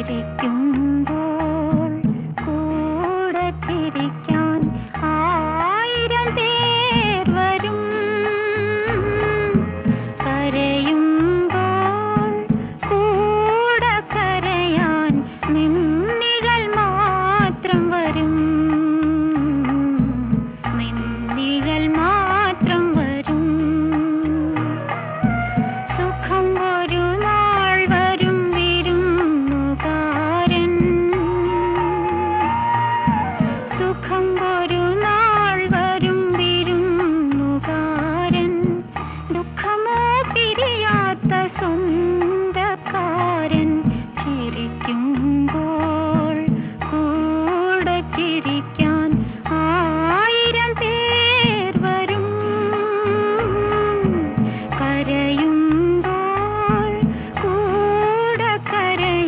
ചിരിക്കുമ്പോൾ ചിരിക്കാം